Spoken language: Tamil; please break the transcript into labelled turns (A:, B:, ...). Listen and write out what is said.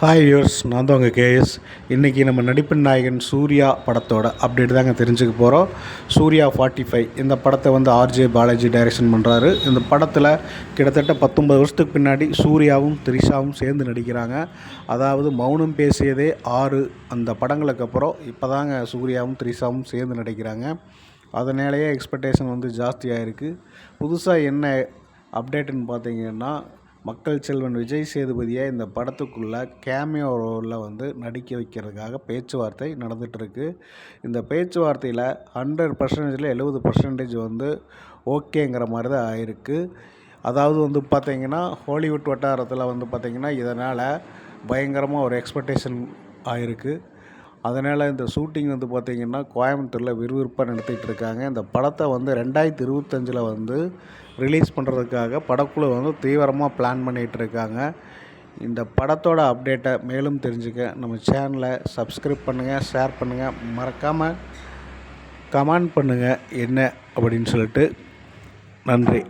A: ஹாய் யூர்ஸ் நான் தான் உங்கள் கேஎஸ் இன்றைக்கி நம்ம நடிப்பின் நாயகன் சூர்யா படத்தோட அப்டேட் தாங்க தெரிஞ்சுக்க போகிறோம் சூர்யா ஃபார்ட்டி ஃபைவ் இந்த படத்தை வந்து ஆர்ஜே பாலாஜி டைரக்ஷன் பண்ணுறாரு இந்த படத்தில் கிட்டத்தட்ட பத்தொம்பது வருஷத்துக்கு பின்னாடி சூர்யாவும் த்ரிஷாவும் சேர்ந்து நடிக்கிறாங்க. அதாவது மௌனம் பேசியதே ஆறு அந்த படங்களுக்கு அப்புறம் இப்போ தாங்க சூர்யாவும் த்ரிஷாவும் சேர்ந்து நடிக்கிறாங்க. அதனாலேயே எக்ஸ்பெக்டேஷன் வந்து ஜாஸ்தியாக இருக்குது புதுசாக என்ன அப்டேட்டுன்னு பார்த்தீங்கன்னா மக்கள் செல்வன் விஜய் சேதுபதியை இந்த படத்துக்குள்ளே கேமியோ ரோலில் வந்து நடிக்க வைக்கிறதுக்காக பேச்சுவார்த்தை நடந்துகிட்ருக்கு. இந்த பேச்சுவார்த்தையில் ஹண்ட்ரட் பர்சன்டேஜில் எழுபது பர்சன்டேஜ் வந்து ஓகேங்கிற மாதிரி தான் ஆயிருக்கு. அதாவது வந்து பார்த்திங்கன்னா ஹாலிவுட் வட்டாரத்தில் வந்து பார்த்திங்கன்னா இதனால் பயங்கரமாக ஒரு எக்ஸ்பெக்டேஷன் ஆயிருக்கு. அதனால் இந்த ஷூட்டிங் வந்து பார்த்திங்கன்னா கோயம்புத்தூரில் விறுவிறுப்பாக நடத்திட்டு இருக்காங்க இந்த படத்தை வந்து ரெண்டாயிரத்தி இருபத்தஞ்சில் வந்து ரிலீஸ் பண்ணுறதுக்காக படக்குழு வந்து தீவிரமாக பிளான் பண்ணிகிட்டு இருக்காங்க இந்த படத்தோட அப்டேட்டை மேலும் தெரிஞ்சுக்க நம்ம சேனலை சப்ஸ்கிரைப் பண்ணுங்கள் ஷேர் பண்ணுங்கள். மறக்காமல் கமெண்ட் பண்ணுங்கள் என்ன அப்படின்னு சொல்லிட்டு நன்றி.